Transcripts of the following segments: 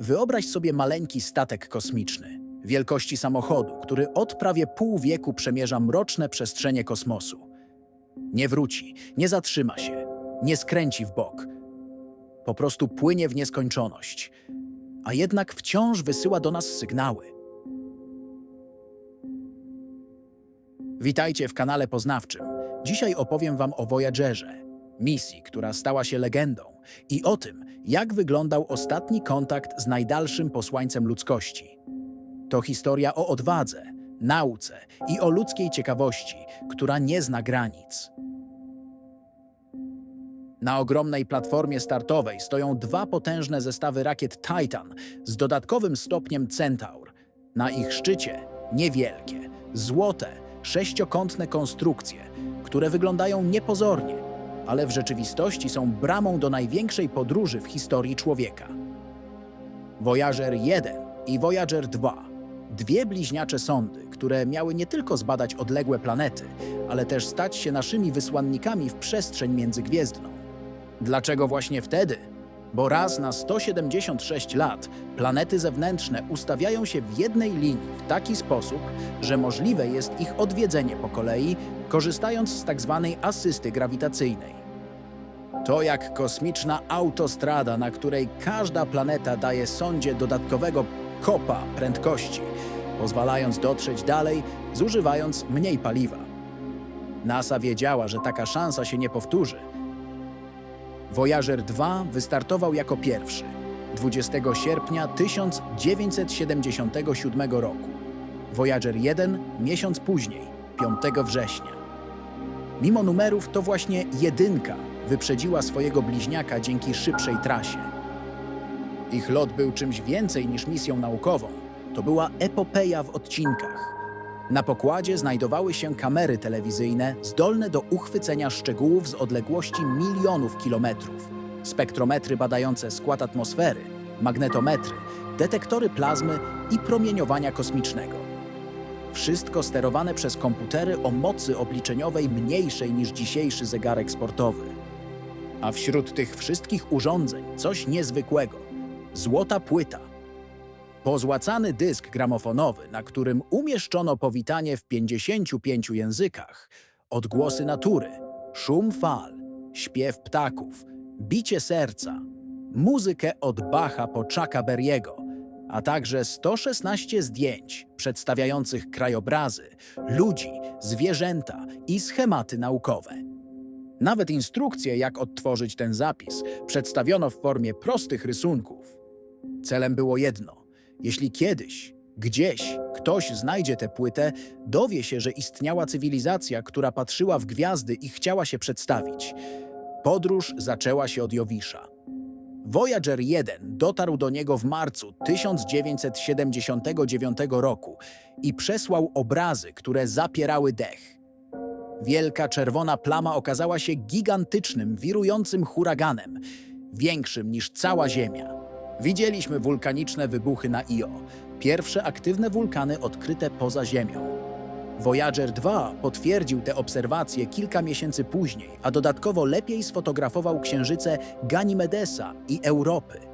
Wyobraź sobie maleńki statek kosmiczny, wielkości samochodu, który od prawie pół wieku przemierza mroczne przestrzenie kosmosu. Nie wróci, nie zatrzyma się, nie skręci w bok. Po prostu płynie w nieskończoność, a jednak wciąż wysyła do nas sygnały. Witajcie w kanale poznawczym. Dzisiaj opowiem Wam o Voyagerze, misji, która stała się legendą i o tym, jak wyglądał ostatni kontakt z najdalszym posłańcem ludzkości. To historia o odwadze, nauce i o ludzkiej ciekawości, która nie zna granic. Na ogromnej platformie startowej stoją dwa potężne zestawy rakiet Titan z dodatkowym stopniem Centaur. Na ich szczycie niewielkie, złote, sześciokątne konstrukcje, które wyglądają niepozornie, ale w rzeczywistości są bramą do największej podróży w historii człowieka. Voyager 1 i Voyager 2 dwie bliźniacze sondy, które miały nie tylko zbadać odległe planety, ale też stać się naszymi wysłannikami w przestrzeń międzygwiezdną. Dlaczego właśnie wtedy? Bo raz na 176 lat planety zewnętrzne ustawiają się w jednej linii w taki sposób, że możliwe jest ich odwiedzenie po kolei, korzystając z tzw. asysty grawitacyjnej. To jak kosmiczna autostrada, na której każda planeta daje sondzie dodatkowego kopa prędkości, pozwalając dotrzeć dalej, zużywając mniej paliwa. NASA wiedziała, że taka szansa się nie powtórzy. Voyager 2 wystartował jako pierwszy 20 sierpnia 1977 roku. Voyager 1 miesiąc później, 5 września. Mimo numerów to właśnie jedynka wyprzedziła swojego bliźniaka dzięki szybszej trasie. Ich lot był czymś więcej niż misją naukową. To była epopeja w odcinkach. Na pokładzie znajdowały się kamery telewizyjne zdolne do uchwycenia szczegółów z odległości milionów kilometrów, spektrometry badające skład atmosfery, magnetometry, detektory plazmy i promieniowania kosmicznego. Wszystko sterowane przez komputery o mocy obliczeniowej mniejszej niż dzisiejszy zegarek sportowy. A wśród tych wszystkich urządzeń coś niezwykłego. Złota płyta. Pozłacany dysk gramofonowy, na którym umieszczono powitanie w 55 językach, odgłosy natury, szum fal, śpiew ptaków, bicie serca, muzykę od Bacha po Chucka a także 116 zdjęć przedstawiających krajobrazy, ludzi, zwierzęta i schematy naukowe. Nawet instrukcje, jak odtworzyć ten zapis, przedstawiono w formie prostych rysunków. Celem było jedno: jeśli kiedyś, gdzieś ktoś znajdzie tę płytę, dowie się, że istniała cywilizacja, która patrzyła w gwiazdy i chciała się przedstawić. Podróż zaczęła się od Jowisza. Voyager 1 dotarł do niego w marcu 1979 roku i przesłał obrazy, które zapierały dech. Wielka czerwona plama okazała się gigantycznym, wirującym huraganem, większym niż cała Ziemia. Widzieliśmy wulkaniczne wybuchy na Io, pierwsze aktywne wulkany odkryte poza Ziemią. Voyager 2 potwierdził te obserwacje kilka miesięcy później, a dodatkowo lepiej sfotografował księżyce Ganimedesa i Europy.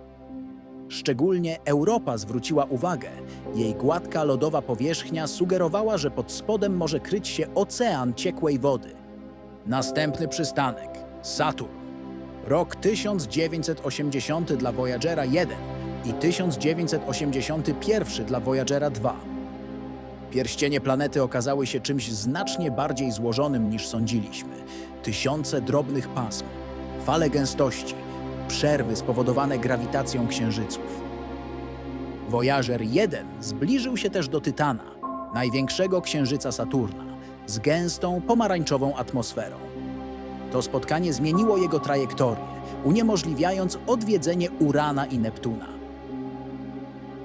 Szczególnie Europa zwróciła uwagę. Jej gładka lodowa powierzchnia sugerowała, że pod spodem może kryć się ocean ciekłej wody. Następny przystanek Saturn. Rok 1980 dla Voyagera 1 i 1981 dla Voyagera 2. Pierścienie planety okazały się czymś znacznie bardziej złożonym niż sądziliśmy. Tysiące drobnych pasm, fale gęstości, przerwy spowodowane grawitacją księżyców. Voyager 1 zbliżył się też do Tytana, największego księżyca Saturna, z gęstą, pomarańczową atmosferą. To spotkanie zmieniło jego trajektorię, uniemożliwiając odwiedzenie Urana i Neptuna.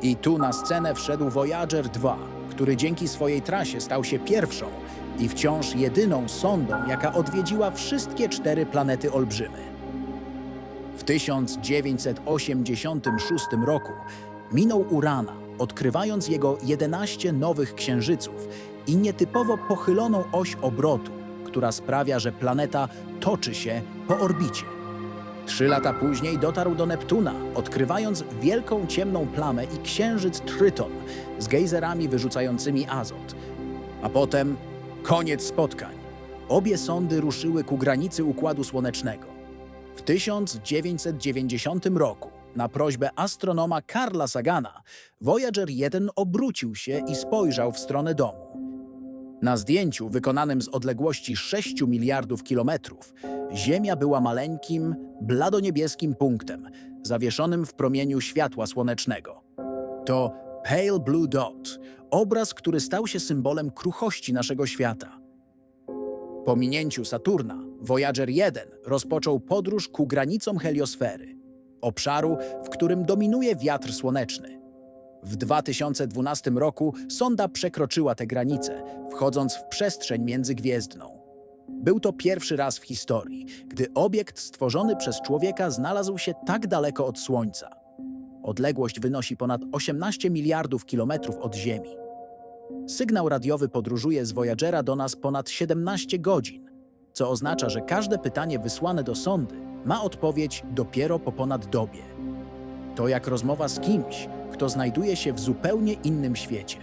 I tu na scenę wszedł Voyager 2, który dzięki swojej trasie stał się pierwszą i wciąż jedyną sondą, jaka odwiedziła wszystkie cztery planety olbrzymy. W 1986 roku minął Urana, odkrywając jego 11 nowych księżyców i nietypowo pochyloną oś obrotu, która sprawia, że planeta toczy się po orbicie. Trzy lata później dotarł do Neptuna, odkrywając wielką ciemną plamę i księżyc Tryton z gejzerami wyrzucającymi azot. A potem koniec spotkań. Obie sondy ruszyły ku granicy Układu Słonecznego. W 1990 roku, na prośbę astronoma Karla Sagana, Voyager 1 obrócił się i spojrzał w stronę domu. Na zdjęciu wykonanym z odległości 6 miliardów kilometrów Ziemia była maleńkim, bladoniebieskim punktem, zawieszonym w promieniu światła słonecznego. To Pale Blue Dot, obraz, który stał się symbolem kruchości naszego świata. Po minięciu Saturna, Voyager 1 rozpoczął podróż ku granicom heliosfery, obszaru, w którym dominuje wiatr słoneczny. W 2012 roku sonda przekroczyła tę granicę, wchodząc w przestrzeń międzygwiezdną. Był to pierwszy raz w historii, gdy obiekt stworzony przez człowieka znalazł się tak daleko od Słońca. Odległość wynosi ponad 18 miliardów kilometrów od Ziemi. Sygnał radiowy podróżuje z Voyagera do nas ponad 17 godzin, co oznacza, że każde pytanie wysłane do sondy ma odpowiedź dopiero po ponad dobie. To jak rozmowa z kimś, kto znajduje się w zupełnie innym świecie.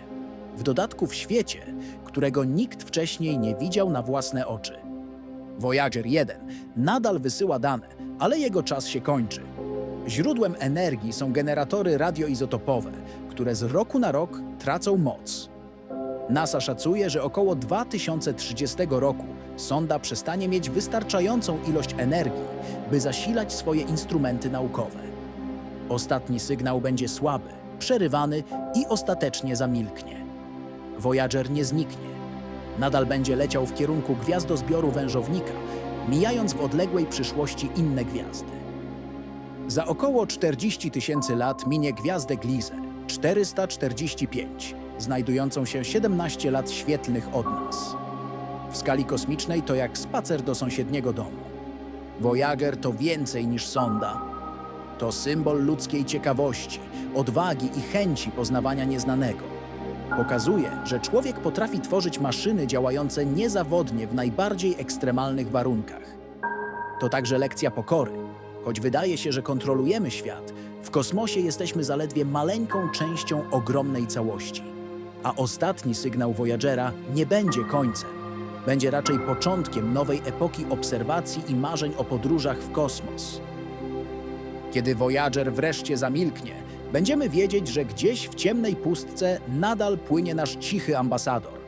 W dodatku w świecie, którego nikt wcześniej nie widział na własne oczy. Voyager 1 nadal wysyła dane, ale jego czas się kończy. Źródłem energii są generatory radioizotopowe, które z roku na rok tracą moc. NASA szacuje, że około 2030 roku sonda przestanie mieć wystarczającą ilość energii, by zasilać swoje instrumenty naukowe. Ostatni sygnał będzie słaby, przerywany i ostatecznie zamilknie. Voyager nie zniknie. Nadal będzie leciał w kierunku gwiazdozbioru wężownika, mijając w odległej przyszłości inne gwiazdy. Za około 40 tysięcy lat minie gwiazdę Gliese 445, znajdującą się 17 lat świetlnych od nas. W skali kosmicznej to jak spacer do sąsiedniego domu. Voyager to więcej niż sonda. To symbol ludzkiej ciekawości, odwagi i chęci poznawania nieznanego. Pokazuje, że człowiek potrafi tworzyć maszyny działające niezawodnie w najbardziej ekstremalnych warunkach. To także lekcja pokory. Choć wydaje się, że kontrolujemy świat, w kosmosie jesteśmy zaledwie maleńką częścią ogromnej całości. A ostatni sygnał Voyagera nie będzie końcem. Będzie raczej początkiem nowej epoki obserwacji i marzeń o podróżach w kosmos. Kiedy Voyager wreszcie zamilknie, będziemy wiedzieć, że gdzieś w ciemnej pustce nadal płynie nasz cichy ambasador.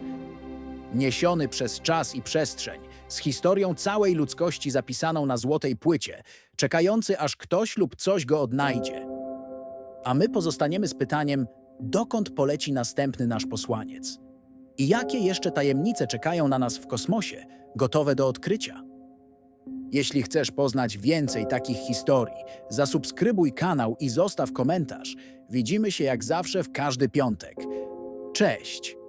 Niesiony przez czas i przestrzeń, z historią całej ludzkości zapisaną na złotej płycie, czekający aż ktoś lub coś go odnajdzie. A my pozostaniemy z pytaniem, dokąd poleci następny nasz posłaniec? I jakie jeszcze tajemnice czekają na nas w kosmosie, gotowe do odkrycia? Jeśli chcesz poznać więcej takich historii, zasubskrybuj kanał i zostaw komentarz. Widzimy się jak zawsze w każdy piątek. Cześć!